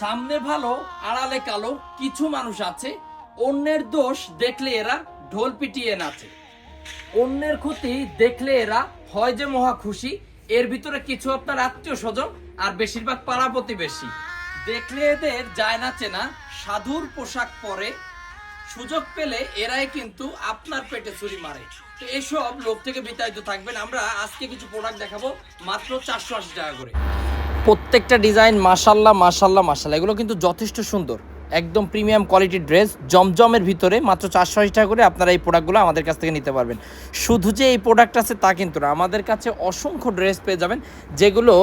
সামনে ভালো, আড়ালে কালো, কিছু মানুষ আছে। অন্যের দোষ দেখলে এরা ঢোল পিটিয়ে নাচে। অন্যের ক্ষতি দেখলে এরা হয় যে মহা খুশি। এর ভিতরে কিছু আপনার আত্মীয় স্বজন আর বেশিরভাগ পাড়া প্রতিবেশী। দেখলে এদের যায় না চেনা সাধুর পোশাক পরে। সুযোগ পেলে এরাই কিন্তু আপনার পেটে ছুরি মারে। তো এসব লোক থেকে বিতাড়িত থাকবেন। আমরা আজকে কিছু প্রোডাক্ট দেখাবো, মাত্র চারশো আশি টাকা করে। প্রত্যেকটা ডিজাইন মাসাল্লাহ মাসাল্লাহ মাসাল্লাহ এগুলো কিন্তু যথেষ্ট সুন্দর। একদম প্রিমিয়াম কোয়ালিটির ড্রেস, জমজমের ভিতরে মাত্র চারশো আশি টাকা করে আপনারা এই প্রোডাক্টগুলো আমাদের কাছ থেকে নিতে পারবেন। শুধু যে এই প্রোডাক্ট আছে তা কিন্তু না, আমাদের কাছে অসংখ্য ড্রেস পেয়ে যাবেন, যেগুলো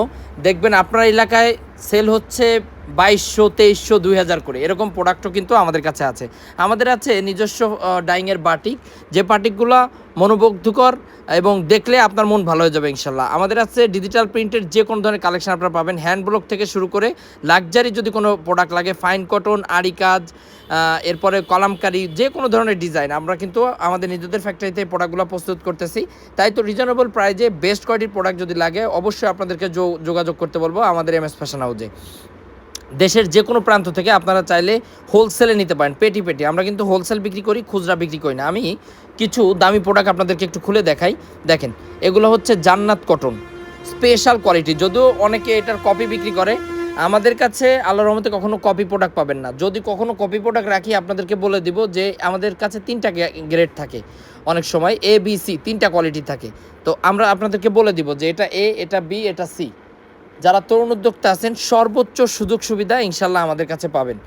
দেখবেন আপনার এলাকায় সেল হচ্ছে বাইশশো, তেইশশো দুই হাজার করে। এরকম প্রোডাক্টও কিন্তু আমাদের কাছে আছে। আমাদের আছে নিজস্ব ডাইংয়ের বাটিক। যে বাটিকগুলো মনোমুগ্ধকর এবং দেখলে আপনার মন ভালো হয়ে যাবে, ইনশাল্লাহ। আমাদের আছে ডিজিটাল প্রিন্টের যে কোনো ধরনের কালেকশন আপনারা পাবেন। হ্যান্ড ব্লক থেকে শুরু করে লাক্সারি যদি কোনো প্রোডাক্ট লাগে ফাইন কটন আড়ি কাজ এরপরে কলামকারি, যে কোনো ধরনের ডিজাইন আমরা কিন্তু আমাদের নিজেদের ফ্যাক্টরিতে প্রোডাক্টগুলো প্রস্তুত করতেছি। তাই তো রিজনেবল প্রাইজে বেস্ট কোয়ালিটির প্রোডাক্ট যদি লাগে, অবশ্যই আপনাদেরকে যোগাযোগ করতে বলব আমাদের এম এস ফ্যাশন হাউজে দেশের যে কোনো প্রান্ত থেকে আপনারা চাইলে হোলসেলে নিতে পারেন, পেটি পেটি। আমরা কিন্তু হোলসেল বিক্রি করি, খুচরা বিক্রি করি না। আমি কিছু দামি প্রোডাক্ট আপনাদেরকে একটু খুলে দেখাই। দেখেন, এগুলো হচ্ছে জান্নাত কটন স্পেশাল কোয়ালিটি যদিও অনেকে এটার কপি বিক্রি করে, আমাদের কাছে আল্লাহর রহমতে কখনো কপি প্রোডাক্ট পাবেন না। যদি কখনো কপি প্রোডাক্ট রাখি, আপনাদেরকে বলে দিব যে আমাদের কাছে তিনটা গ্রেড থাকে। অনেক সময় এ বি সি তিনটা কোয়ালিটি থাকে। তো আমরা আপনাদেরকে বলে দিব যে এটা এ এটা বি এটা সি যারা তরুণ উদ্যোক্তা আছেন, সর্বোচ্চ সুযোগ সুবিধা ইনশাল্লাহ আমাদের কাছে পাবেন।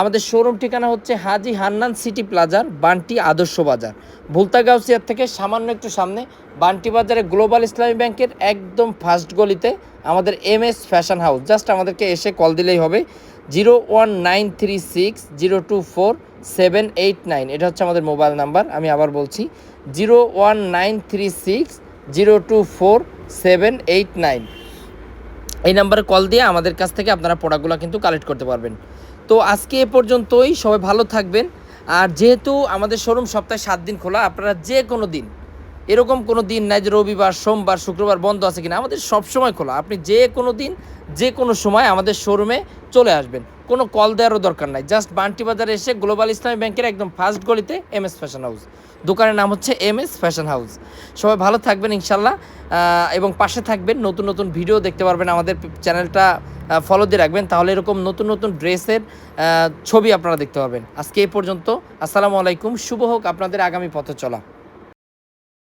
আমাদের শোরুম ঠিকানা হচ্ছে হাজি হান্নান সিটি প্লাজার বান্টি আদর্শ বাজার। ভুলতা গাউসিয়ার থেকে সামান্য একটু সামনে বান্টি বাজারে গ্লোবাল ইসলামী ব্যাংকের একদম ফার্স্ট গলিতে আমাদের M S fashion house. Just আমাদেরকে এসে কল দিলেই হবে। Zero one nine three six zero two four seven eight nine. এটা হচ্ছে আমাদের মোবাইল নাম্বার। আমি আবার বলছি, zero one nine three six zero two four seven eight nine. এই নাম্বারে কল দিয়ে আমাদের কাছ থেকে আপনারা প্রোডাক্টগুলো কিন্তু কালেক্ট করতে পারবেন। তো আজকে এ পর্যন্তই, সবাই ভালো থাকবেন। আর যেহেতু আমাদের শোরুম সপ্তাহে সাত দিন খোলা, আপনারা যে কোনো দিন এরকম কোনো দিন নাই যে রবিবার, সোমবার, শুক্রবার বন্ধ আছে কিনা, আমাদের সব সময় খোলা। আপনি যে কোনো দিন, যে কোনো সময় আমাদের শোরুমে চলে আসবেন। কোনো কল দেওয়ারও দরকার নাই। জাস্ট বান্টি বাজারে এসে গ্লোবাল ইসলামী ব্যাংকের একদম ফার্স্ট গলিতে এম এস ফ্যাশন হাউস দোকানের নাম হচ্ছে এম এস ফ্যাশন হাউস সবাই ভালো থাকবেন ইনশাল্লাহ এবং পাশে থাকবেন নতুন নতুন ভিডিও দেখতে পারবেন আমাদের চ্যানেলটা ফলো দিয়ে রাখবেন। তাহলে এরকম নতুন নতুন ড্রেসের ছবি আপনারা দেখতে পাবেন। আজকে এই পর্যন্ত, আসসালামু আলাইকুম। শুভ হোক আপনাদের আগামী পথে চলা।